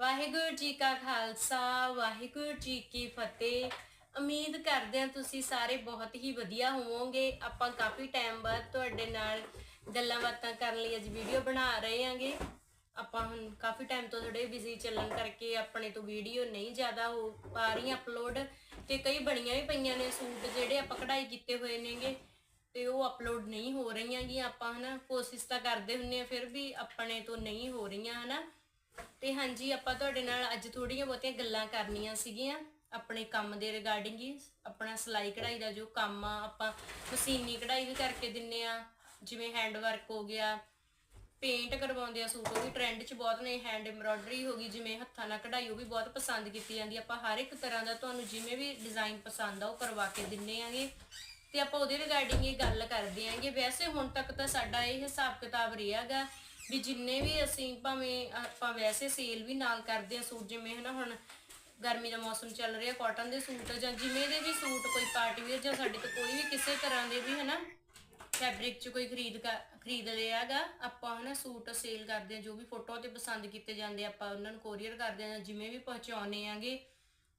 ਵਾਹਿਗੁਰੂ ਜੀ ਕਾ ਖਾਲਸਾ, ਵਾਹਿਗੁਰੂ ਜੀ ਕੀ ਫਤਿਹ। ਉਮੀਦ ਕਰਦੇ ਹਾਂ ਤੁਸੀਂ ਸਾਰੇ ਬਹੁਤ ਹੀ ਵਧੀਆ ਹੋਵੋਗੇ। ਆਪਾਂ ਕਾਫੀ ਟਾਈਮ ਬਾਅਦ ਤੁਹਾਡੇ ਨਾਲ ਗੱਲਾਂ ਬਾਤਾਂ ਕਰਨ ਲਈ ਅੱਜ ਵੀਡੀਓ ਬਣਾ ਰਹੇ ਹਾਂਗੇ। ਆਪਾਂ ਹੁਣ ਕਾਫੀ ਟਾਈਮ ਤੋਂ ਥੋੜੇ ਬਿਜ਼ੀ ਚੱਲਣ ਕਰਕੇ ਆਪਣੇ ਤੋਂ ਵੀਡੀਓ ਨਹੀਂ ਜ਼ਿਆਦਾ ਹੋ ਪਾ ਰਹੀ ਅਪਲੋਡ ਤੇ ਕਈ ਬਣੀਆਂ ਵੀ ਪਈਆਂ ਨੇ ਸੂਟ ਜਿਹੜੇ ਆਪਾਂ ਕਢਾਈ ਕੀਤੇ ਹੋਏ ਨੇਗੇ ਤੇ ਉਹ ਅਪਲੋਡ ਨਹੀਂ ਹੋ ਰਹੀਆਂ ਗੀ ਆਪਾਂ ਹਨਾ ਕੋਸ਼ਿਸ਼ ਤਾਂ ਕਰਦੇ ਹੁੰਨੇ ਆ ਫਿਰ ਵੀ ਆਪਣੇ ਤੋਂ ਨਹੀਂ ਹੋ ਰਹੀਆਂ ਹਨਾ। ਤੇ ਹਾਂਜੀ, ਆਪਾਂ ਤੁਹਾਡੇ ਨਾਲ ਅੱਜ ਥੋੜੀਆਂ ਬਹੁਤੀਆਂ ਗੱਲਾਂ ਕਰਨੀਆਂ ਸੀਗੀਆਂ ਆਪਣੇ ਕੰਮ ਦੇ ਰਿਗਾਰਡਿੰਗ ਹੀ, ਆਪਣਾ ਸਿਲਾਈ ਕਢਾਈ ਦਾ ਜੋ ਕੰਮ ਆ, ਆਪਾਂ ਮਸ਼ੀਨੀ ਕਢਾਈ ਵੀ ਕਰਕੇ ਦਿੰਨੇ ਆ, ਜਿਵੇਂ ਹੈਂਡ ਵਰਕ ਹੋ ਗਿਆ ਪੇਂਟ ਕਰਵਾਉਂਦੇ ਆ ਸੂਟ, ਉਹ ਵੀ ਟ੍ਰੈਂਡ 'ਚ ਬਹੁਤ ਨੇ ਹੈਂਡ ਐਮਬ੍ਰੋਇਡਰੀ ਹੋ ਗਈ, ਜਿਵੇਂ ਹੱਥਾਂ ਨਾਲ ਕਢਾਈ, ਉਹ ਵੀ ਬਹੁਤ ਪਸੰਦ ਕੀਤੀ ਜਾਂਦੀ ਆਪਾਂ ਹਰ ਇੱਕ ਤਰ੍ਹਾਂ ਦਾ ਤੁਹਾਨੂੰ ਜਿਵੇਂ ਵੀ ਡਿਜ਼ਾਈਨ ਪਸੰਦ ਆ, ਉਹ ਕਰਵਾ ਕੇ ਦਿੰਨੇ ਆਂਗੇ। ਤੇ ਆਪਾਂ ਉਹਦੇ ਰਿਗਾਰਡਿੰਗ ਇਹ ਗੱਲ ਕਰਦੇ ਆਂਗੇ। ਵੈਸੇ ਹੁਣ ਤੱਕ ਤਾਂ ਸਾਡਾ ਇਹ ਹਿਸਾਬ ਕਿਤਾਬ ਰਿਹਾਗਾ ਵੀ ਜਿੰਨੇ ਵੀ ਅਸੀਂ ਭਾਵੇਂ ਆਪਾਂ ਵੈਸੇ ਸੇਲ ਵੀ ਨਾਲ ਕਰਦੇ ਆ ਸੂਟ, ਜਿਵੇਂ ਹਨਾ ਹੁਣ ਗਰਮੀ ਦਾ ਮੌਸਮ ਚੱਲ ਰਿਹਾ ਕਾਟਨ ਦੇ ਸੂਟ ਜਾਂ ਜਿਵੇਂ ਦੇ ਵੀ ਸੂਟ ਕੋਈ ਪਾਰਟੀ ਵੇਅਰ ਜਾਂ ਸਾਡੇ ਤੋਂ ਕੋਈ ਵੀ ਕਿਸੇ ਤਰ੍ਹਾਂ ਦੇ ਵੀ ਹਨਾ ਫੈਬਰਿਕ ਚ ਕੋਈ ਖਰੀਦ ਕਰ- ਖਰੀਦ ਹੈਗਾ, ਆਪਾਂ ਹਨਾ ਸੂਟ ਸੇਲ ਕਰਦੇ ਆ ਜੋ ਵੀ ਫੋਟੋ ਤੇ ਪਸੰਦ ਕੀਤੇ ਜਾਂਦੇ ਆਪਾਂ ਉਹਨਾਂ ਨੂੰ ਕੋਰੀਅਰ ਕਰਦੇ ਆ ਜਿਵੇਂ ਵੀ ਪਹੁੰਚਾਉਨੇ ਆਂਗੇ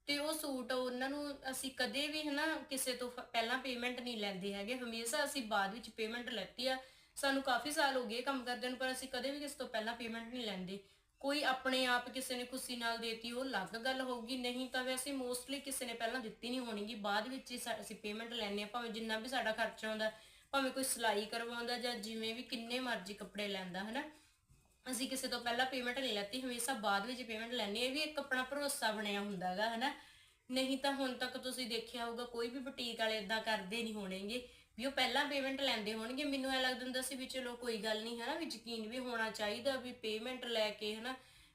ਤੇ ਉਹ ਸੂਟ ਉਹਨਾਂ ਨੂੰ ਅਸੀਂ ਕਦੇ ਵੀ ਹਨਾ ਕਿਸੇ ਤੋਂ ਪਹਿਲਾਂ ਪੇਮੈਂਟ ਨਹੀਂ ਲੈਂਦੇ ਹੈਗੇ, ਹਮੇਸ਼ਾ ਅਸੀਂ ਬਾਅਦ ਵਿੱਚ ਪੇਮੈਂਟ ਲੈਤੀ ਆ ਸਾਨੂੰ ਕਾਫੀ ਸਾਲ ਹੋ ਗਏ ਕੰਮ ਕਰਦੇ ਨੂੰ, ਪਰ ਅਸੀਂ ਕਦੇ ਵੀ ਕਿਸੇ ਤੋਂ ਪਹਿਲਾਂ ਪੇਮੈਂਟ ਨਹੀਂ ਲੈਂਦੇ। ਕੋਈ ਆਪਣੇ ਆਪ ਕਿਸੇ ਨੇ ਖੁਸ਼ੀ ਨਾਲ ਦੇਤੀ, ਉਹ ਅਲੱਗ ਗੱਲ ਹੋਊਗੀ। ਨਹੀਂ ਤਾਂ ਵੈਸੇ ਮੋਸਟਲੀ ਕਿਸੇ ਨੇ ਪਹਿਲਾਂ ਦਿੱਤੀ ਨਹੀਂ ਹੋਣੀਗੀ। ਬਾਅਦ ਵਿੱਚ ਅਸੀਂ ਪੇਮੈਂਟ ਲੈਂਦੇ ਆ ਭਾਵੇਂ ਜਿੰਨਾ ਵੀ ਸਾਡਾ ਖਰਚਾ ਆਉਂਦਾ, ਭਾਵੇਂ ਕੋਈ ਸਿਲਾਈ ਕਰਵਾਉਂਦਾ ਜਾਂ ਜਿਵੇਂ ਵੀ ਕਿੰਨੇ ਮਰਜ਼ੀ ਕੱਪੜੇ ਲੈਂਦਾ, ਹਨਾ? ਅਸੀਂ ਕਿਸੇ ਤੋਂ ਪਹਿਲਾਂ ਪੇਮੈਂਟ ਨਹੀਂ ਲੈਤੀ, ਹਮੇਸ਼ਾ ਬਾਅਦ ਵਿੱਚ ਪੇਮੈਂਟ ਲੈਣੀ ਇਹ ਵੀ ਇੱਕ ਆਪਣਾ ਭਰੋਸਾ ਬਣਿਆ ਹੁੰਦਾ ਹੈਗਾ ਹਨਾ? ਨਹੀਂ ਤਾਂ ਹੁਣ ਤੱਕ ਤੁਸੀਂ ਦੇਖਿਆ ਹੋਊਗਾ, ਕੋਈ ਵੀ ਬੁਟੀਕ ਵਾਲੇ ਇਦਾਂ ਕਰਦੇ ਨਹੀਂ ਹੋਣਗੇ। ਵੀ ਉਹ ਪਹਿਲਾਂ ਪੇਮੈਂਟ ਲੈਂਦੇ ਹੋਣਗੇ, ਮੈਨੂੰ ਐ ਲੱਗਦਾ ਹੁੰਦਾ ਸੀ ਵੀ ਚਲੋ ਕੋਈ ਗੱਲ ਨਹੀਂ, ਹਨਾ, ਵੀ ਯਕੀਨ ਵੀ ਹੋਣਾ ਚਾਹੀਦਾ ਵੀ ਪੇਮੈਂਟ ਲੈ ਕੇ, ਹਨਾ,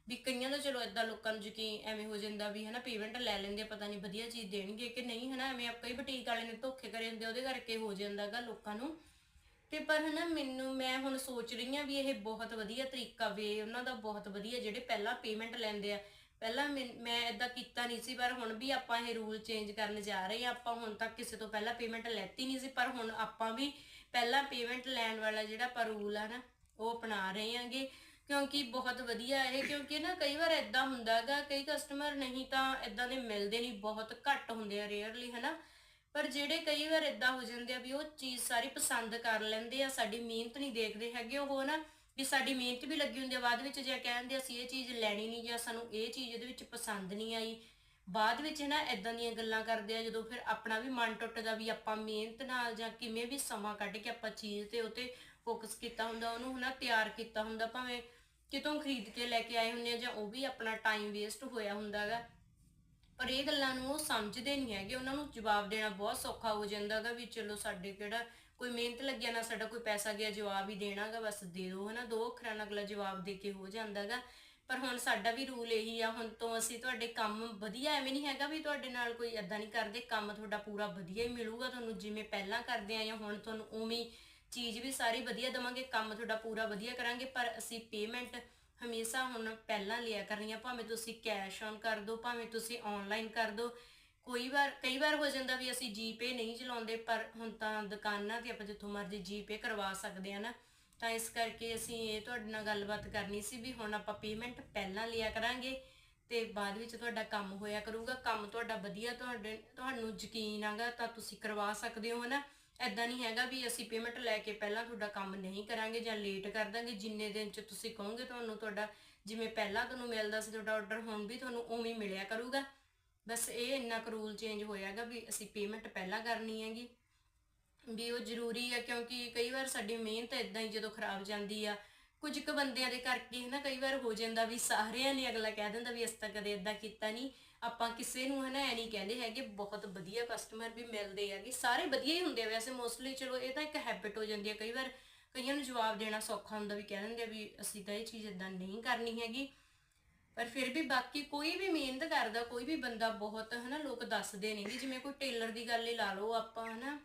ਵੀ ਕਈਆਂ ਦਾ ਚਲੋ ਇਦਾਂ ਲੋਕਾਂ ਨੂੰ ਯਕੀਨ ਐਵੇਂ ਹੋ ਜਾਂਦਾ ਵੀ, ਹਨਾ ਪੇਮੈਂਟ ਲੈ ਲੈਂਦੇ ਪਤਾ ਨਹੀਂ ਵਧੀਆ ਚੀਜ਼ ਦੇਣਗੇ ਕਿ ਨਹੀਂ, ਹਨਾ, ਐਵੇਂ ਕਈ ਬੁਟੀਕ ਵਾਲੇ ਨੇ ਧੋਖੇ ਕਰੇ ਹੁੰਦੇ ਉਹਦੇ ਕਰਕੇ ਹੋ ਜਾਂਦਾਗਾ ਲੋਕਾਂ ਨੂੰ। ਤੇ ਪਰ, ਹਨਾ, ਮੈਨੂੰ, ਮੈਂ ਹੁਣ ਸੋਚ ਰਹੀ ਆ ਵੀ ਇਹ ਬਹੁਤ ਵਧੀਆ ਤਰੀਕਾ ਵੇ, ਉਹਨਾਂ ਦਾ ਬਹੁਤ ਵਧੀਆ ਜਿਹੜੇ ਪਹਿਲਾਂ ਪੇਮੈਂਟ ਲੈਂਦੇ ਆ ਪਹਿਲਾਂ ਮੈਂ- ਮੈਂ ਇਦਾਂ ਕੀਤਾ ਨਹੀਂ ਸੀ, ਪਰ ਹੁਣ ਵੀ ਆਪਾਂ ਇਹ ਰੂਲ ਚੇਂਜ ਕਰਨ ਜਾ ਰਹੇ ਆ ਆਪਾਂ ਹੁਣ ਤੱਕ ਕਿਸੇ ਤੋਂ ਪਹਿਲਾਂ ਪੇਮੈਂਟ ਲੈਤੀ ਨਹੀਂ ਸੀ, ਪਰ ਹੁਣ ਆਪਾਂ ਵੀ ਪਹਿਲਾਂ ਪੇਮੈਂਟ ਲੈਣ ਵਾਲਾ ਜਿਹੜਾ ਆਪਾਂ ਰੂਲ ਆ ਨਾ, ਉਹ ਅਪਣਾ ਰਹੇ ਆਂਗੇ ਕਿਉਂਕਿ ਬਹੁਤ ਵਧੀਆ ਇਹ, ਕਿਉਂਕਿ ਨਾ ਕਈ ਵਾਰ ਇਦਾਂ ਹੁੰਦਾਗਾ ਕਈ ਕਸਟਮਰ ਨਹੀਂ ਤਾਂ ਇਦਾਂ ਦੇ ਮਿਲਦੇ ਨਹੀਂ, ਬਹੁਤ ਘੱਟ ਹੁੰਦੇ ਆ ਰੇਅਰਲੀ ਹਨਾ। ਪਰ ਜਿਹੜੇ ਕਈ ਵਾਰ ਇਦਾਂ ਹੋ ਜਾਂਦੇ ਆ ਵੀ ਉਹ ਚੀਜ਼ ਸਾਰੀ ਪਸੰਦ ਕਰ ਲੈਂਦੇ ਆ, ਸਾਡੀ ਮਿਹਨਤ ਨਹੀਂ ਦੇਖਦੇ ਹੈਗੇ, ਉਹ ਨਾ ਵੀ ਸਾਡੀ ਮਿਹਨਤ ਵੀ ਲੱਗੀ ਹੁੰਦੀ ਆ, ਬਾਅਦ ਵਿੱਚ ਜੇ ਕਹਿੰਦੇ ਅਸੀਂ ਇਹ ਚੀਜ਼ ਲੈਣੀ ਨਹੀਂ ਜਾਂ ਸਾਨੂੰ ਇਹ ਚੀਜ਼ ਇਹਦੇ ਵਿੱਚ ਪਸੰਦ ਨਹੀਂ ਆਈ, ਬਾਅਦ ਵਿੱਚ ਨਾ ਇਦਾਂ ਦੀਆਂ ਗੱਲਾਂ ਕਰਦੇ ਆ, ਜਦੋਂ ਫਿਰ ਆਪਣਾ ਵੀ ਮਨ ਟੁੱਟਦਾ ਵੀ ਆਪਾਂ ਮਿਹਨਤ ਨਾਲ ਜਾਂ ਕਿਵੇਂ ਵੀ ਸਮਾਂ ਕੱਢ ਕੇ ਆਪਾਂ ਚੀਜ਼ ਤੇ ਉਤੇ ਫੋਕਸ ਕੀਤਾ ਹੁੰਦਾ, ਉਹਨੂੰ ਹਨਾ ਤਿਆਰ ਕੀਤਾ ਹੁੰਦਾ, ਭਾਵੇਂ ਕਿਤੋਂ ਖਰੀਦ ਕੇ ਲੈ ਕੇ ਆਏ ਹੁੰਦੇ ਆ ਜਾਂ ਉਹ ਵੀ ਆਪਣਾ ਟਾਈਮ ਵੇਸਟ ਹੋਇਆ ਹੁੰਦਾਗਾ ਪਰ ਇਹ ਗੱਲਾਂ ਨੂੰ ਉਹ ਸਮਝਦੇ ਨਹੀਂ ਹੈਗੇ, ਉਹਨਾਂ ਨੂੰ ਜਵਾਬ ਦੇਣਾ ਬਹੁਤ ਸੌਖਾ ਹੋ ਜਾਂਦਾਗਾ ਵੀ ਚਲੋ ਸਾਡੇ ਕਿਹੜਾ ਕੋਈ ਮਿਹਨਤ ਲੱਗਿਆ ਨਾ ਸਾਡਾ, ਕੋਈ ਪੈਸਾ ਗਿਆ, ਜਵਾਬ ਹੀ ਦੇਣਾਗਾ, ਬਸ ਦੇ ਦਿਓ ਹਨਾ, ਦੋ ਅੱਖਰਾਂ ਨਾਲ ਅਗਲਾ ਜਵਾਬ ਦੇ ਕੇ ਹੋ ਜਾਂਦਾਗਾ। ਪਰ ਹੁਣ ਸਾਡਾ ਵੀ ਰੂਲ ਇਹੀ ਆ, ਹੁਣ ਤੋਂ ਅਸੀਂ ਤੁਹਾਡੇ ਕੰਮ ਵਧੀਆ ਐਵੇਂ ਨਹੀਂ ਹੈਗਾ ਵੀ ਤੁਹਾਡੇ ਨਾਲ ਕੋਈ ਐਦਾਂ ਨਹੀਂ ਕਰਦੇ, ਕੰਮ ਤੁਹਾਡਾ ਪੂਰਾ ਵਧੀਆ ਹੀ ਮਿਲੂਗਾ, ਤੁਹਾਨੂੰ ਜਿਵੇਂ ਪਹਿਲਾਂ ਕਰਦੇ ਆ ਜਾਂ ਹੁਣ ਤੁਹਾਨੂੰ ਉਵੇਂ ਚੀਜ਼ ਵੀ ਸਾਰੀ ਵਧੀਆ ਦਵਾਂਗੇ, ਕੰਮ ਤੁਹਾਡਾ ਪੂਰਾ ਵਧੀਆ ਕਰਾਂਗੇ, ਪਰ ਅਸੀਂ ਪੇਮੈਂਟ ਹਮੇਸ਼ਾ ਹੁਣ ਪਹਿਲਾਂ ਲਿਆ ਕਰਨੀ ਆ ਭਾਵੇਂ ਤੁਸੀਂ ਕੈਸ਼ ਔਨ ਕਰ ਦਿਓ ਭਾਵੇਂ ਤੁਸੀਂ ਆਨਲਾਈਨ ਕਰ ਦਿਓ ਕੋਈ ਵਾਰ, ਕਈ ਵਾਰ ਹੋ ਜਾਂਦਾ ਵੀ ਅਸੀਂ ਜੀਪੇ ਨਹੀਂ ਚਲਾਉਂਦੇ, ਪਰ ਹੁਣ ਤਾਂ ਦੁਕਾਨਾਂ ਤੇ ਆਪਾਂ ਜਿੱਥੋਂ ਮਰਜ਼ੀ ਜੀਪੇ ਕਰਵਾ ਸਕਦੇ ਆ ਨਾ। ਤਾਂ ਇਸ ਕਰਕੇ ਅਸੀਂ ਇਹ ਤੁਹਾਡੇ ਨਾਲ ਗੱਲਬਾਤ ਕਰਨੀ ਸੀ ਵੀ ਹੁਣ ਆਪਾਂ ਪੇਮੈਂਟ ਪਹਿਲਾਂ ਲਿਆ ਕਰਾਂਗੇ ਤੇ ਬਾਅਦ ਵਿੱਚ ਤੁਹਾਡਾ ਕੰਮ ਹੋਇਆ ਕਰੂਗਾ। ਕੰਮ ਤੁਹਾਡਾ ਵਧੀਆ ਤੁਹਾਡੇ, ਤੁਹਾਨੂੰ ਯਕੀਨ ਆਗਾ ਤਾਂ ਤੁਸੀਂ ਕਰਵਾ ਸਕਦੇ ਹੋ ਹਨਾ ਐਦਾਂ ਨਹੀਂ ਹੈਗਾ ਵੀ ਅਸੀਂ ਪੇਮੈਂਟ ਲੈ ਕੇ ਪਹਿਲਾਂ ਤੁਹਾਡਾ ਕੰਮ ਨਹੀਂ ਕਰਾਂਗੇ ਜਾਂ ਲੇਟ ਕਰ ਦਾਂਗੇ। ਜਿੰਨੇ ਦਿਨ ਚ ਤੁਸੀਂ ਕਹੋਗੇ ਤੁਹਾਨੂੰ ਤੁਹਾਡਾ, ਜਿਵੇਂ ਪਹਿਲਾਂ ਤੁਹਾਨੂੰ ਮਿਲਦਾ ਸੀ ਤੁਹਾਡਾ ਆਰਡਰ ਹੁਣ ਵੀ ਤੁਹਾਨੂੰ ਉਵੇਂ ਹੀ ਮਿਲਿਆ ਕਰੂਗਾ। ਬਸ ਇਹ ਇੰਨਾ ਕੁ ਰੂਲ ਚੇਂਜ ਹੋਇਆਗਾ ਵੀ ਅਸੀਂ ਪੇਮੈਂਟ ਪਹਿਲਾਂ ਕਰਨੀ ਹੈਗੀ, ਵੀ ਉਹ ਜ਼ਰੂਰੀ ਆ ਕਿਉਂਕਿ ਕਈ ਵਾਰ ਸਾਡੀ ਮਿਹਨਤ ਇਦਾਂ ਹੀ ਜਦੋਂ ਖਰਾਬ ਜਾਂਦੀ ਆ, ਕੁਝ ਕੁ ਬੰਦਿਆਂ ਦੇ ਕਰਕੇ ਹਨਾ ਕਈ ਵਾਰ ਹੋ ਜਾਂਦਾ ਵੀ ਸਾਰਿਆਂ ਨੇ ਅਗਲਾ ਕਹਿ ਦਿੰਦਾ ਵੀ ਅਸੀਂ ਤਾਂ ਕਦੇ ਇਦਾਂ ਕੀਤਾ ਨਹੀਂ, ਆਪਾਂ ਕਿਸੇ ਨੂੰ ਹਨਾ ਐ ਨਹੀਂ ਕਹਿੰਦੇ ਹੈਗੇ ਬਹੁਤ ਵਧੀਆ ਕਸਟਮਰ ਵੀ ਮਿਲਦੇ ਹੈਗੇ, ਸਾਰੇ ਵਧੀਆ ਹੀ ਹੁੰਦੇ ਆ ਵੈਸੇ ਮੋਸਟਲੀ ਚਲੋ ਇਹ ਤਾਂ ਇੱਕ ਹੈਬਿਟ ਹੋ ਜਾਂਦੀ ਹੈ ਕਈ ਵਾਰ ਕਈਆਂ ਨੂੰ ਜਵਾਬ ਦੇਣਾ ਸੌਖਾ ਹੁੰਦਾ ਵੀ ਕਹਿ ਦਿੰਦੇ ਆ ਵੀ ਅਸੀਂ ਤਾਂ ਇਹ ਚੀਜ਼ ਇਦਾਂ ਨਹੀਂ ਕਰਨੀ ਹੈਗੀ। ਪਰ ਫਿਰ ਵੀ ਬਾਕੀ ਕੋਈ ਵੀ ਮਿਹਨਤ ਕਰਦਾ, ਕੋਈ ਵੀ ਬੰਦਾ ਬਹੁਤ, ਹਨਾ, ਲੋਕ ਦੱਸਦੇ ਨੇ ਕਿ ਜਿਵੇਂ ਕੋਈ ਟੇਲਰ ਦੀ ਗੱਲ ਹੀ ਲਾ ਲਓ, ਆਪਾਂ, ਹਨਾ,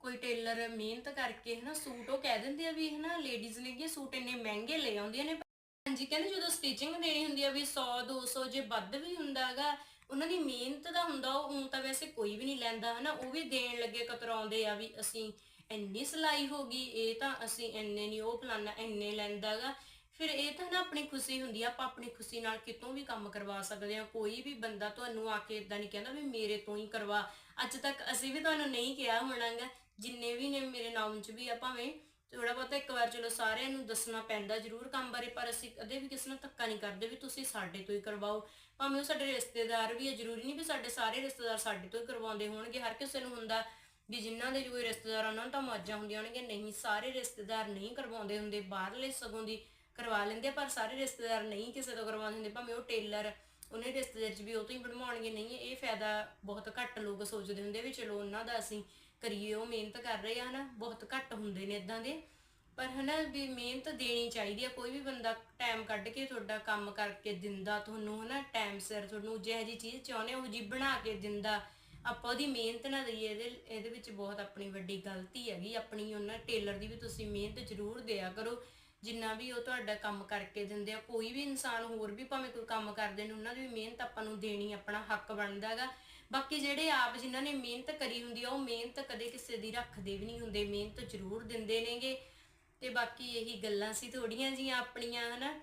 ਕੋਈ ਟੇਲਰ ਮਿਹਨਤ ਕਰਕੇ, ਹਨਾ, ਸੂਟ, ਉਹ ਕਹਿ ਦਿੰਦੇ ਆ ਵੀ, ਹਨਾ ਲੇਡੀਜ਼ ਨੇ ਕਿ ਸੂਟ ਇੰਨੇ ਮਹਿੰਗੇ ਲੈ ਆਉਂਦੀਆਂ ਨੇ ਹਾਂਜੀ ਕਹਿੰਦੇ ਜਦੋਂ ਸਟਿਚਿੰਗ ਦੇਣੀ ਹੁੰਦੀ ਆ ਵੀ 100 200 ਜੇ ਵੱਧ ਵੀ ਹੁੰਦਾਗਾ ਉਹਨਾਂ ਦੀ ਮਿਹਨਤ ਦਾ ਹੁੰਦਾ, ਉਹ ਊਂ ਤਾਂ ਵੈਸੇ ਕੋਈ ਵੀ ਨਹੀਂ ਲੈਂਦਾ, ਹਨਾ, ਉਹ ਵੀ ਦੇਣ ਲੱਗੇ ਕਤਰਾਉਂਦੇ ਆ ਵੀ ਅਸੀਂ ਇੰਨੀ ਸਿਲਾਈ ਹੋ ਗਈ, ਇਹ ਤਾਂ ਅਸੀਂ ਇੰਨੇ ਨਹੀਂ ਉਹ ਫਲਾਨਾ ਇੰਨੇ ਲੈਂਦਾਗਾ ਫਿਰ ਇਹ ਤਾਂ ਨਾ ਆਪਣੀ ਖੁਸ਼ੀ ਹੁੰਦੀ ਆ, ਆਪਾਂ ਆਪਣੀ ਖੁਸ਼ੀ ਨਾਲ ਕਿਤੋਂ ਵੀ ਕੰਮ ਕਰਵਾ ਸਕਦੇ ਆ ਕੋਈ ਵੀ ਬੰਦਾ ਤੁਹਾਨੂੰ ਆ ਕੇ ਇਦਾਂ ਨਹੀਂ ਕਹਿੰਦਾ ਵੀ ਮੇਰੇ ਤੋਂ ਹੀ ਕਰਵਾ। ਅੱਜ ਤੱਕ ਅਸੀਂ ਵੀ ਤੁਹਾਨੂੰ ਨਹੀਂ ਕਿਹਾ ਹੋਣਾਗਾ, ਜਿੰਨੇ ਵੀ ਨੇ ਮੇਰੇ ਨਾਮ 'ਚ ਵੀ ਆ ਭਾਵੇਂ। ਥੋੜਾ ਬਹੁਤਾ ਇੱਕ ਵਾਰ ਚਲੋ ਸਾਰਿਆਂ ਨੂੰ ਦੱਸਣਾ ਪੈਂਦਾ ਜ਼ਰੂਰ ਕੰਮ ਬਾਰੇ, ਪਰ ਅਸੀਂ ਕਦੇ ਵੀ ਕਿਸੇ ਨਾਲ ਧੱਕਾ ਨਹੀਂ ਕਰਦੇ ਵੀ ਤੁਸੀਂ ਸਾਡੇ ਤੋਂ ਹੀ ਕਰਵਾਓ। ਭਾਵੇਂ ਉਹ ਸਾਡੇ ਰਿਸ਼ਤੇਦਾਰ ਵੀ ਹੈ ਜ਼ਰੂਰੀ ਨਹੀਂ ਵੀ ਸਾਡੇ ਸਾਰੇ ਰਿਸ਼ਤੇਦਾਰ ਸਾਡੇ ਤੋਂ ਹੀ ਕਰਵਾਉਂਦੇ ਹੋਣਗੇ। ਹਰ ਕਿਸੇ ਨੂੰ ਹੁੰਦਾ ਵੀ ਜਿਨ੍ਹਾਂ ਦੇ ਕੋਈ ਰਿਸ਼ਤੇਦਾਰ ਉਹਨਾਂ ਨੂੰ ਤਾਂ ਮੌਜਾਂ ਹੁੰਦੀਆਂ ਹੋਣਗੀਆਂ। ਨਹੀਂ, ਸਾਰੇ ਰਿਸ਼ਤੇਦਾਰ ਨਹੀਂ ਕਰਵਾਉਂਦੇ ਹੁੰਦੇ, ਬਾਹਰਲੇ ਸਗੋਂ ਦੀ ਕਰਵਾ ਲੈਂਦੇ ਆ, ਪਰ ਸਾਰੇ ਰਿਸ਼ਤੇਦਾਰ ਨਹੀਂ ਕਿਸੇ ਤੋਂ ਕਰਵਾਉਂਦੇ ਹੁੰਦੇ ਭਾਵੇਂ ਉਹ ਟੇਲਰ ਉਹਨੇ ਰਿਸ਼ਤੇਦਾਰ ਚ ਵੀ ਉਹ ਤੋਂ ਹੀ ਬਣਵਾਉਣਗੇ ਨਹੀਂ ਇਹ ਫਾਇਦਾ ਬਹੁਤ ਘੱਟ ਲੋਕ ਸੋਚਦੇ ਹੁੰਦੇ ਵੀ ਚਲੋ ਉਹਨਾਂ ਦਾ ਅਸੀਂ ਕਰੀਏ ਉਹ ਮਿਹਨਤ ਕਰ ਰਹੇ ਆ ਹਨਾ ਬਹੁਤ ਘੱਟ ਹੁੰਦੇ ਨੇ ਇਦਾਂ ਦੇ। ਪਰ ਹਨਾ ਵੀ ਮਿਹਨਤ ਦੇਣੀ ਚਾਹੀਦੀ ਆ ਕੋਈ ਵੀ ਬੰਦਾ ਟਾਈਮ ਕੱਢ ਕੇ ਤੁਹਾਡਾ ਕੰਮ ਕਰਕੇ ਦਿੰਦਾ ਤੁਹਾਨੂੰ ਹਨਾ ਟਾਈਮ ਸਿਰ ਤੁਹਾਨੂੰ ਜਿਹੋ ਜੀ ਚੀਜ਼ ਚਾਹੁੰਦੇ ਹੋ ਜੀ ਬਣਾ ਕੇ ਦਿੰਦਾ ਆਪਾਂ ਉਹਦੀ ਮਿਹਨਤ ਨਾ ਦਈਏ ਇਹਦੇ ਇਹਦੇ ਵਿੱਚ ਬਹੁਤ ਆਪਣੀ ਵੱਡੀ ਗਲਤੀ ਹੈਗੀ ਆਪਣੀ ਉਹਨਾਂ ਟੇਲਰ ਦੀ ਵੀ ਤੁਸੀਂ ਮਿਹਨਤ ਜ਼ਰੂਰ ਦਿਆ ਕਰੋ। ਜਿੰਨਾ ਵੀ ਉਹ ਤੁਹਾਡਾ ਕੰਮ ਕਰਕੇ ਦਿੰਦੇ ਆ, ਕੋਈ ਵੀ ਇਨਸਾਨ ਹੋਰ ਵੀ ਭਾਵੇਂ ਕੋਈ ਕੰਮ ਕਰਦੇ ਨੇ, ਉਹਨਾਂ ਦੀ ਵੀ ਮਿਹਨਤ ਆਪਾਂ ਨੂੰ ਦੇਣੀ ਆਪਣਾ ਹੱਕ ਬਣਦਾ ਹੈਗਾ। ਬਾਕੀ ਜਿਹੜੇ ਆਪ ਜਿਨ੍ਹਾਂ ਨੇ ਮਿਹਨਤ ਕਰੀ ਹੁੰਦੀ ਆ, ਉਹ ਮਿਹਨਤ ਕਦੇ ਕਿਸੇ ਦੀ ਰੱਖਦੇ ਵੀ ਨਹੀਂ ਹੁੰਦੇ, ਮਿਹਨਤ ਜ਼ਰੂਰ ਦਿੰਦੇ ਨੇਗੇ। ਤੇ ਬਾਕੀ ਇਹੀ ਗੱਲਾਂ ਸੀ ਥੋੜੀਆਂ ਜੀਆਂ ਆਪਣੀਆਂ, ਹਨਾ।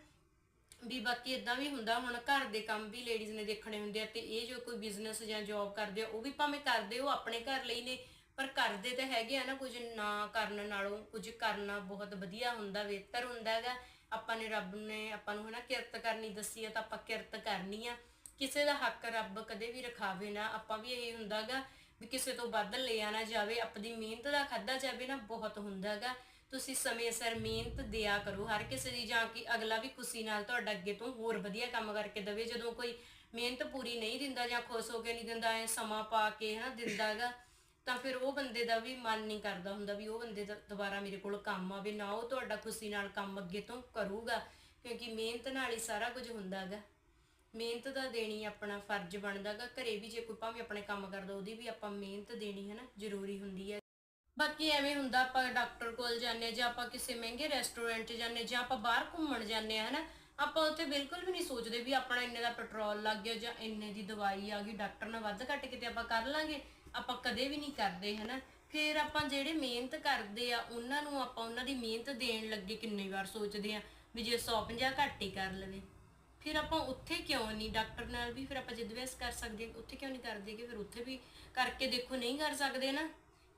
ਵੀ ਬਾਕੀ ਇਦਾਂ ਵੀ ਹੁੰਦਾ, ਹੁਣ ਘਰ ਦੇ ਕੰਮ ਵੀ ਲੇਡੀਜ਼ ਨੇ ਦੇਖਣੇ ਹੁੰਦੇ ਆ, ਤੇ ਇਹ ਜੋ ਕੋਈ ਬਿਜ਼ਨਸ ਜਾਂ ਜੌਬ ਕਰਦੇ ਆ, ਉਹ ਵੀ ਭਾਵੇਂ ਕਰਦੇ, ਉਹ ਆਪਣੇ ਘਰ ਲਈ ਨੇ। ਪਰ ਕਰਦੇ ਤਾਂ ਹੈਗੇ ਆ ਨਾ, ਕੁਝ ਨਾ ਕਰਨ ਨਾਲੋਂ ਕੁਝ ਕਰਨਾ ਬਹੁਤ ਵਧੀਆ ਹੁੰਦਾ, ਬਿਹਤਰ ਹੁੰਦਾ ਹੈਗਾ। ਆਪਾਂ ਨੇ ਰੱਬ ਨੇ ਆਪਾਂ ਨੂੰ ਹਨਾ ਕਿਰਤ ਕਰਨੀ ਦੱਸੀ ਆ ਤਾਂ ਆਪਾਂ ਕਿਰਤ ਕਰਨੀ ਆ। ਕਿਸੇ ਦਾ ਹੱਕ ਰੱਬ ਕਦੇ ਵੀ ਰਖਾਵੇ ਨਾ, ਆਪਾਂ ਵੀ ਇਹ ਹੁੰਦਾਗਾ ਵੀ ਕਿਸੇ ਤੋਂ ਵੱਧ ਲਿਆ ਨਾ ਜਾਵੇ ਆਪਣੀ ਮਿਹਨਤ ਦਾ ਖਾਦਾ ਜਾਵੇ ਨਾ ਬਹੁਤ ਹੁੰਦਾਗਾ ਤੁਸੀਂ ਸਮੇਂ ਸਿਰ ਮਿਹਨਤ ਦਿਆ ਕਰੋ ਹਰ ਕਿਸੇ ਦੀ, ਜਾਂ ਕਿ ਅਗਲਾ ਵੀ ਖੁਸ਼ੀ ਨਾਲ ਤੁਹਾਡਾ ਅੱਗੇ ਤੋਂ ਹੋਰ ਵਧੀਆ ਕੰਮ ਕਰਕੇ ਦੇਵੇ। ਜਦੋਂ ਕੋਈ ਮਿਹਨਤ ਪੂਰੀ ਨਹੀਂ ਦਿੰਦਾ ਜਾਂ ਖੁਸ਼ ਹੋ ਕੇ ਨਹੀਂ ਦਿੰਦਾ, ਐ ਸਮਾਂ ਪਾ ਕੇ ਹਨਾ ਦਿੰਦਾਗਾ ਤਾਂ ਫਿਰ ਉਹ ਬੰਦੇ ਦਾ ਵੀ ਮਨ ਨਹੀਂ ਕਰਦਾ ਹੁੰਦਾ ਵੀ ਉਹ ਬੰਦੇ ਦਾ ਦੁਬਾਰਾ ਮੇਰੇ ਕੋਲ ਕੰਮ ਆਵੇ, ਨਾ ਉਹ ਤੁਹਾਡਾ ਖੁਸ਼ੀ ਨਾਲ ਕੰਮ ਅੱਗੇ ਤੋਂ ਕਰੂਗਾ, ਕਿਉਂਕਿ ਮਿਹਨਤ ਨਾਲ ਹੀ ਸਾਰਾ ਕੁਝ ਹੁੰਦਾਗਾ ਮਿਹਨਤ ਦਾ ਦੇਣੀ ਆਪਣਾ ਫਰਜ਼ ਬਣਦਾਗਾ ਘਰੇ ਵੀ ਜੇ ਕੋਈ ਭਾਵੇਂ ਆਪਣੇ ਕੰਮ ਕਰਦਾ, ਉਹਦੀ ਵੀ ਆਪਾਂ ਮਿਹਨਤ ਦੇਣੀ ਹੈ ਨਾ, ਜ਼ਰੂਰੀ ਹੁੰਦੀ ਹੈ। ਬਾਕੀ ਐਵੇਂ ਹੁੰਦਾ ਆਪਾਂ ਡਾਕਟਰ ਕੋਲ ਜਾਂਦੇ ਜਾਂ ਆਪਾਂ ਕਿਸੇ ਮਹਿੰਗੇ ਰੈਸਟੋਰੈਂਟ 'ਚ ਜਾਂਦੇ ਜਾਂ ਆਪਾਂ ਬਾਹਰ ਘੁੰਮਣ ਜਾਂਦੇ ਆ ਹਨਾ। ਆਪਾਂ ਉੱਥੇ ਬਿਲਕੁਲ ਵੀ ਨਹੀਂ ਸੋਚਦੇ ਵੀ ਆਪਣਾ ਇੰਨੇ ਦਾ ਪੈਟਰੋਲ ਲੱਗ ਗਿਆ ਜਾਂ ਇੰਨੇ ਦੀ ਦਵਾਈ ਆ ਗਈ, ਡਾਕਟਰ ਨਾਲ ਵੱਧ ਘੱਟ ਕਿਤੇ ਆਪਾਂ ਕਰ ਲਾਂਗੇ। ਆਪਾਂ ਕਦੇ ਵੀ ਨਹੀਂ ਕਰਦੇ, ਹਨਾ? ਫਿਰ ਆਪਾਂ ਜਿਹੜੇ ਮਿਹਨਤ ਕਰਦੇ ਆ, ਉਹਨਾਂ ਨੂੰ ਆਪਾਂ ਉਹਨਾਂ ਦੀ ਮਿਹਨਤ ਦੇਣ ਲੱਗੇ ਕਿੰਨੇ ਵਾਰ ਸੋਚਦੇ ਆ ਵੀ ਜੇ 150 ਘੱਟ ਹੀ ਕਰ ਲਵੇ। ਫਿਰ ਆਪਾਂ ਉੱਥੇ ਕਿਉਂ ਨਹੀਂ? ਡਾਕਟਰ ਨਾਲ ਵੀ ਫਿਰ ਆਪਾਂ ਜਿੱਦ ਵੈਸ ਕਰ ਸਕਦੇ ਹਾਂ ਉੱਥੇ ਕਿਉਂ ਨਹੀਂ ਕਰਦੇ ਕਿ ਫਿਰ ਉੱਥੇ ਵੀ ਕਰਕੇ ਦੇਖੋ ਨਹੀਂ ਕਰ ਸਕਦੇ ਨਾ।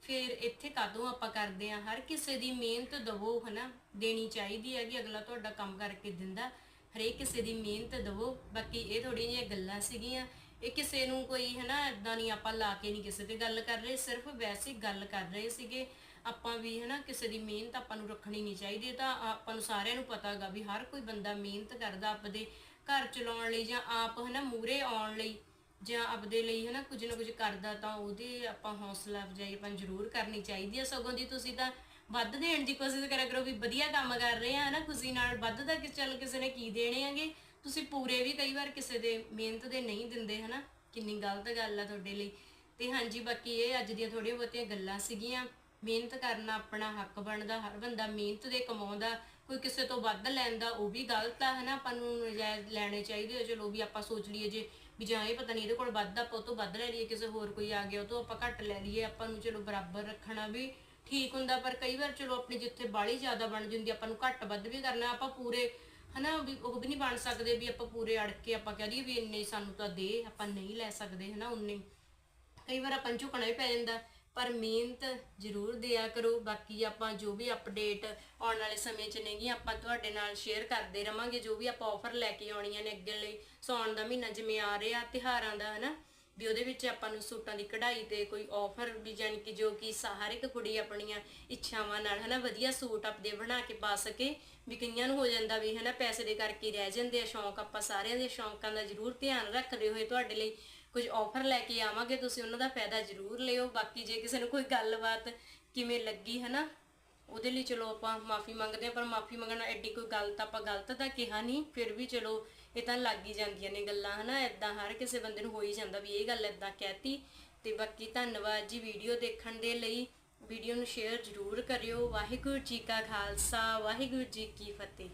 ਫਿਰ ਇੱਥੇ ਕਾਦੋਂ ਆਪਾਂ ਕਰਦੇ ਆ? ਹਰ ਕਿਸੇ ਦੀ ਮਿਹਨਤ ਦਵੋ, ਹਨਾ? ਦੇਣੀ ਚਾਹੀਦੀ ਹੈ ਕਿ ਅਗਲਾ ਤੁਹਾਡਾ ਕੰਮ ਕਰਕੇ ਦਿੰਦਾ। ਹਰੇਕ ਕਿਸੇ ਦੀ ਮਿਹਨਤ ਦਵੋ। ਬਾਕੀ ਇਹ ਥੋੜੀਆਂ ਜਿਹੀਆਂ ਗੱਲਾਂ ਸੀਗੀਆਂ। ਇਹ ਕਿਸੇ ਨੂੰ ਕੋਈ ਹਨਾ ਇਦਾਂ ਨਹੀਂ ਆਪਾਂ ਲਾ ਕੇ ਨਹੀਂ ਕਿਸੇ ਤੇ ਗੱਲ ਕਰ ਰਹੇ, ਸਿਰਫ ਵੈਸੇ ਗੱਲ ਕਰ ਰਹੇ ਸੀਗੇ। ਆਪਾਂ ਵੀ ਹਨਾ ਕਿਸੇ ਦੀ ਮਿਹਨਤ ਆਪਾਂ ਨੂੰ ਰੱਖਣੀ ਨਹੀਂ ਚਾਹੀਦੀ ਤਾਂ ਆਪਾਂ ਨੂੰ ਸਾਰਿਆਂ ਨੂੰ ਪਤਾ ਵੀ ਹਰ ਕੋਈ ਬੰਦਾ ਮਿਹਨਤ ਕਰਦਾ ਆਪਦੇ ਘਰ ਚਲਾਉਣ ਲਈ ਜਾਂ ਆਪ ਹਨਾ ਮੂਰੇ ਆਉਣ ਲਈ ਜਾਂ ਆਪਦੇ ਲਈ ਹਨਾ ਕੁਝ ਨਾ ਕੁਝ ਕਰਦਾ ਤਾਂ ਉਹਦੇ ਆਪਾਂ ਹੌਸਲਾ ਅਫਜ਼ਾਈ ਆਪਾਂ ਜ਼ਰੂਰ ਕਰਨੀ ਚਾਹੀਦੀ ਹੈ ਸਗੋਂ ਦੀ ਤੁਸੀਂ ਤਾਂ ਵੱਧ ਦੇਣ ਦੀ ਕੋਸ਼ਿਸ਼ ਕਰਿਆ ਕਰੋ ਵੀ ਵਧੀਆ ਕੰਮ ਕਰ ਰਹੇ ਆ ਹਨਾ, ਖੁਸ਼ੀ ਨਾਲ ਵੱਧ ਦਾ ਕਿ ਚੱਲ ਕਿਸੇ ਨੇ ਕੀ ਦੇਣੇ ਆਗੇ ਤੁਸੀਂ ਪੂਰੇ ਵੀ ਕਈ ਵਾਰ ਕਿਸੇ ਦੇ ਮਿਹਨਤ ਦੇ ਨਹੀਂ ਦਿੰਦੇ, ਹਨਾ? ਕਿੰਨੀ ਗਲਤ ਗੱਲ ਆ ਤੁਹਾਡੇ ਲਈ। ਤੇ ਹਾਂਜੀ, ਬਾਕੀ ਇਹ ਅੱਜ ਦੀਆਂ ਥੋੜੀਆਂ ਬਹੁਤੀਆਂ ਗੱਲਾਂ ਸੀਗੀਆਂ। ਮਿਹਨਤ ਕਰਨਾ ਆਪਣਾ ਹੱਕ ਬਣਦਾ, ਹਰ ਬੰਦਾ ਮਿਹਨਤ ਦੇ ਕਮਾਉਂਦਾ, ਕੋਈ ਕਿਸੇ ਤੋਂ ਵੱਧ ਲੈਂਦਾ, ਉਹ ਵੀ ਗਲਤ ਆ, ਹਨਾ? ਆਪਾਂ ਨੂੰ ਨਜਾਇਜ਼ ਲੈਣੇ ਚਾਹੀਦੇ ਆ। ਚਲੋ ਵੀ ਆਪਾਂ ਸੋਚ ਲਈਏ ਜੇ ਵੀ ਜਾਂ ਇਹ ਪਤਾ ਨਹੀਂ ਇਹਦੇ ਕੋਲ ਵੱਧ ਆਪਾਂ ਉਹ ਤੋਂ ਵੱਧ ਲੈ ਲਈਏ, ਕਿਸੇ ਹੋਰ ਕੋਈ ਆ ਗਿਆ, ਉਹ ਤੋਂ ਆਪਾਂ ਘੱਟ ਲੈ ਲਈਏ। ਆਪਾਂ ਨੂੰ ਚਲੋ ਬਰਾਬਰ ਰੱਖਣਾ ਵੀ ਠੀਕ ਹੁੰਦਾ, ਪਰ ਕਈ ਵਾਰ ਚਲੋ ਆਪਣੀ ਜਿੱਥੇ ਬਾਲੀ ਜ਼ਿਆਦਾ ਬਣ ਜਾਂਦੀ, ਆਪਾਂ ਨੂੰ ਘੱਟ ਵੱਧ ਵੀ ਕਰਨਾ, ਆਪਾਂ ਪੂਰੇ ਹਨਾ ਵੀ ਉਹ ਵੀ ਨਹੀਂ ਬਣ ਸਕਦੇ ਵੀ ਆਪਾਂ ਪੂਰੇ ਅੜ ਕੇ ਆਪਾਂ ਕਹਿ ਦਈਏ ਵੀ ਇੰਨੇ ਸਾਨੂੰ ਤਾਂ ਦੇ, ਆਪਾਂ ਨਹੀਂ ਲੈ ਸਕਦੇ ਹਨਾ ਉਨੇ। ਕਈ ਵਾਰ ਆਪਾਂ ਨੂੰ ਝੁਕਣਾ ਵੀ ਪੈ ਜਾਂਦਾ, ਪਰ ਮਿਹਨਤ ਜ਼ਰੂਰ ਦਿਆ ਕਰੋ, ਬਾਕੀ ਆਪਾਂ ਜੋ ਵੀ ਅਪਡੇਟ ਆਉਣ ਵਾਲੇ ਸਮੇਂ 'ਚ ਨੇਗੀਆਂ ਆਪਾਂ ਤੁਹਾਡੇ ਨਾਲ ਸ਼ੇਅਰ ਕਰਦੇ ਰਵਾਂਗੇ, ਜੋ ਵੀ ਆਪਾਂ ਆਫਰ ਲੈ ਕੇ ਆਉਣੀਆਂ ਨੇ ਅੱਗੇ ਲਈ, ਸੌਣ ਦਾ ਮਹੀਨਾ ਜਿਵੇਂ ਆ ਰਿਹਾ ਤਿਹਾਰਾਂ ਦਾ ਹਨਾ। ਵੀ ਉਹਦੇ ਵਿੱਚ ਆਪਾਂ ਨੂੰ ਸੂਟਾਂ ਦੀ ਕਢਾਈ ਤੇ ਕੋਈ ਆਫਰ ਵੀ ਜਾਣੀ ਕਿ ਜੋ ਕਿ ਹਰ ਇੱਕ ਕੁੜੀ ਆਪਣੀਆਂ ਇੱਛਾਵਾਂ ਨਾਲ ਹਨਾ ਵਧੀਆ ਸੂਟ ਆਪਦੇ ਬਣਾ ਕੇ ਪਾ ਸਕੇ, ਵੀ ਕਈਆਂ ਨੂੰ ਹੋ ਜਾਂਦਾ ਵੀ ਹਨਾ ਪੈਸੇ ਦੇ ਕਰਕੇ ਰਹਿ ਜਾਂਦੇ ਆ, ਸ਼ੌਂਕ ਆਪਾਂ ਸਾਰਿਆਂ ਦੇ ਸ਼ੌਂਕਾਂ ਦਾ ਜ਼ਰੂਰ ਧਿਆਨ ਰੱਖਦੇ ਹੋਏ ਤੁਹਾਡੇ ਲਈ ਕੁਝ ਆਫਰ ਲੈ ਕੇ ਆਵਾਂਗੇ, ਤੁਸੀਂ ਉਹਨਾਂ ਦਾ ਫਾਇਦਾ ਜ਼ਰੂਰ ਲਿਓ। ਬਾਕੀ ਜੇ ਕਿਸੇ ਨੂੰ ਕੋਈ ਗੱਲਬਾਤ ਕਿਵੇਂ ਲੱਗੀ ਹਨਾ, ਉਹਦੇ ਲਈ ਚਲੋ ਆਪਾਂ ਮਾਫੀ ਮੰਗਦੇ ਆ ਪਰ ਮਾਫੀ ਮੰਗਣਾ ਐਡੀ ਕੋਈ ਗੱਲ ਤਾਂ ਆਪਾਂ ਗਲਤ ਤਾਂ ਕਿਹਾ ਨਹੀਂ, ਫਿਰ ਵੀ ਚਲੋ ਇਹ ਤਾਂ ਲੱਗ ਹੀ ਜਾਂਦੀਆਂ ਨੇ ਗੱਲਾਂ, ਹਨਾ? ਐਦਾਂ ਹਰ ਕਿਸੇ ਬੰਦੇ ਨੂੰ ਹੋ ਹੀ ਜਾਂਦਾ ਵੀ ਇਹ ਗੱਲ ਐਦਾਂ ਕਹਿਤੀ। ਤੇ ਬਾਕੀ ਧੰਨਵਾਦ ਜੀ ਵੀਡੀਓ ਦੇਖਣ ਦੇ ਲਈ। ਵੀਡੀਓ ਨੂੰ ਸ਼ੇਅਰ ਜ਼ਰੂਰ ਕਰਿਓ। ਵਾਹਿਗੁਰੂ ਜੀ ਕਾ ਖਾਲਸਾ, ਵਾਹਿਗੁਰੂ ਜੀ ਕੀ ਫਤਿਹ।